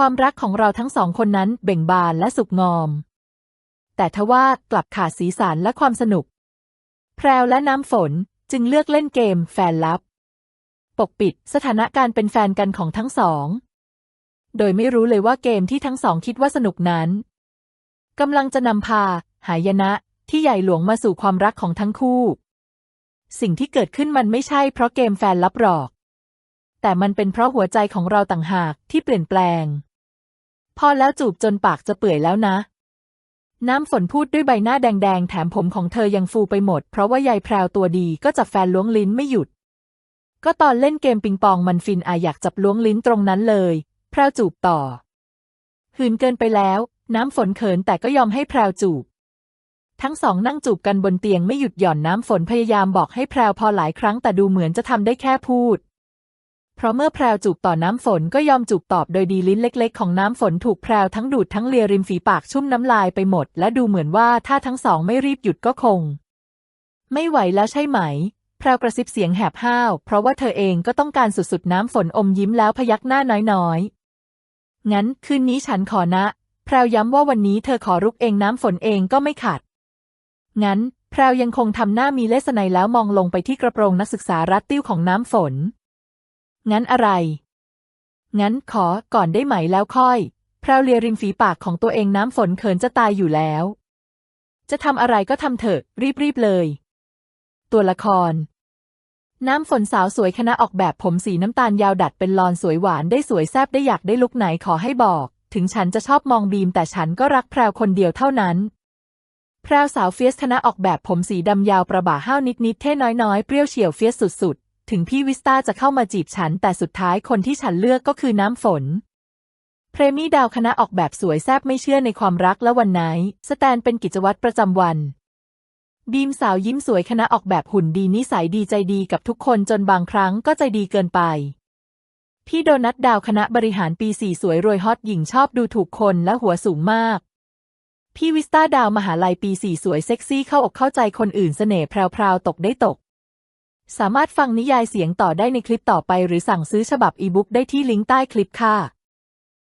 ความรักของเราทั้งสองคนนั้นเบ่งบานและสุกงอม แต่ทว่ากลับขาดสีสันและความสนุก แพรวและน้ำฝนจึงเลือกเล่นเกมแฟนลับ ปกปิดสถานะการเป็นแฟนกันของทั้งสอง โดยไม่รู้เลยว่าเกมที่ทั้งสองคิดว่าสนุกนั้นกำลังจะนำพา หายนะที่ใหญ่หลวงมาสู่ความรักของทั้งคู่ สิ่งที่เกิดขึ้นมันไม่ใช่เพราะเกมแฟนลับหรอก แต่มันเป็นเพราะหัวใจของเราต่างหากที่เปลี่ยนแปลง พอแล้วจูบจนปากจะเปื่อยแล้วนะ น้ำฝนพูดด้วยใบหน้าแดงๆ แถมผมของเธอยังฟูไปหมด เพราะว่ายายแพรวตัวดีก็จับแฟนล้วงลิ้นไม่หยุด ก็ตอนเล่นเกมปิงปองมันฟินอาอยากจับล้วงลิ้นตรงนั้นเลย แพรวจูบต่อ หืนเกินไปแล้ว น้ำฝนเขินแต่ก็ยอมให้แพรวจูบ ทั้งสองนั่งจูบกันบนเตียงไม่หยุดหย่อนน้ำฝนพยายามบอกให้แพรวพอหลายครั้งแต่ดูเหมือนจะทำได้แค่พูด เพราะเมื่อแพรวจูบต่อน้ำฝนก็ยอมจูบตอบโดยดีลิ้นเล็ก ๆ ของน้ำฝนถูกแพรวทั้งดูดทั้งเลียริมฝีปากชุ่มน้ำลายไปหมด และดูเหมือนว่าถ้าทั้งสองไม่รีบหยุดก็คง ไม่ไหวแล้วใช่ไหม แพรวกระซิบเสียงแหบห้าว เพราะว่าเธอเองก็ต้องการสุดๆน้ำฝนอมยิ้มแล้วพยักหน้าน้อยๆ งั้นคืนนี้ฉันขอนะ แพรวย้ำว่าวันนี้เธอขอรุกเองน้ำฝนเองก็ไม่ขัด งั้น แพรวยังคงทำหน้ามีเลสไนแล้วมองลงไปที่กระโปรงนักศึกษารัดติ้วของน้ำฝน งั้นอะไร งั้นขอก่อนได้ไหมแล้วค่อยแพรวเลียริมฝีปากของตัวเองน้ำฝนเขินจะตายอยู่แล้ว จะทำอะไรก็ทำเถอะ รีบๆเลย ตัวละคร น้ำฝนสาวสวยคณะออกแบบผมสีน้ำตาลยาวดัดเป็นลอนสวยหวานได้สวยแซบได้อยากได้ลุกไหนขอให้บอก ถึงฉันจะชอบมองบีมแต่ฉันก็รักแพรวคนเดียวเท่านั้นแพรวสาวเฟียสคณะออกแบบผมสีดำยาวประบ่าห้าวนิดๆเท่น้อยๆ เปรี้ยวเฉียวเฟียสสุดๆ ถึงพี่วิสตาจะเข้ามาจีบฉัน แต่สุดท้ายคนที่ฉันเลือกก็คือน้ำฝน เพรมี่ดาวคณะออกแบบสวยแซบไม่เชื่อในความรักและวันไหน สแตนเป็นกิจวัตรประจำวันบีมสาวยิ้มสวยคณะออกแบบหุ่นดีนิสัยดีใจดีกับทุกคนจนบางครั้งก็ใจดีเกินไป พี่โดนัทดาวคณะบริหารปีสี่สวยรวยฮอตหญิงชอบดูถูกคนและหัวสูงมาก พี่วิสตาดาวมหาลัยปีสี่สวยเซ็กซี่เข้าอกเข้าใจคนอื่นเสน่ห์แพรวๆตกได้ตก สามารถฟังนิยายเสียงต่อได้ในคลิปต่อไปหรือสั่งซื้อฉบับอีบุ๊กได้ที่ลิงก์ใต้คลิปค่ะ